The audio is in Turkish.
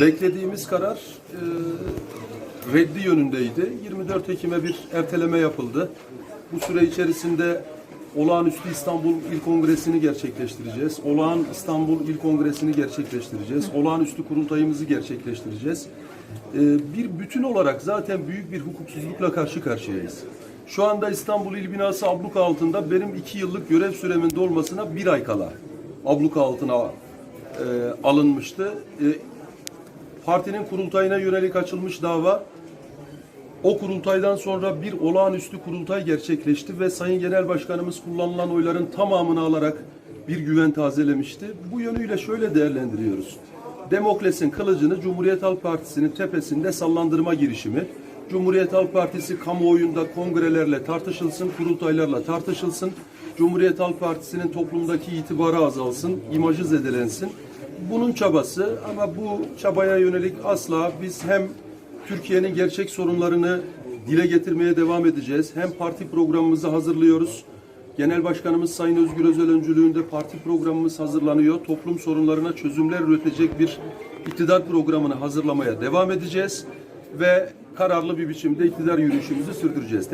Beklediğimiz karar e, reddi yönündeydi. 24 Ekim'e bir erteleme yapıldı. Bu süre içerisinde Olağanüstü İstanbul İl Kongresi'ni gerçekleştireceğiz. Olağan İstanbul İl Kongresi'ni gerçekleştireceğiz. Olağanüstü kurultayımızı gerçekleştireceğiz. E, bir bütün olarak zaten büyük bir hukuksuzlukla karşı karşıyayız. Şu anda İstanbul İl Binası abluka altında benim iki yıllık görev süremin dolmasına bir ay kala abluka altına e, alınmıştı. E, partinin kurultayına yönelik açılmış dava o kurultaydan sonra bir olağanüstü kurultay gerçekleşti ve Sayın Genel Başkanımız kullanılan oyların tamamını alarak bir güven tazelemişti. Bu yönüyle şöyle değerlendiriyoruz. Demokles'in kılıcını Cumhuriyet Halk Partisi'nin tepesinde sallandırma girişimi. Cumhuriyet Halk Partisi kamuoyunda kongrelerle tartışılsın, kurultaylarla tartışılsın. Cumhuriyet Halk Partisi'nin toplumdaki itibarı azalsın, imajı zedelensin. Bunun çabası ama bu çabaya yönelik asla biz hem Türkiye'nin gerçek sorunlarını dile getirmeye devam edeceğiz. Hem parti programımızı hazırlıyoruz. Genel Başkanımız Sayın Özgür Özel öncülüğünde parti programımız hazırlanıyor. Toplum sorunlarına çözümler üretecek bir iktidar programını hazırlamaya devam edeceğiz ve kararlı bir biçimde iktidar yürüyüşümüzü sürdüreceğiz.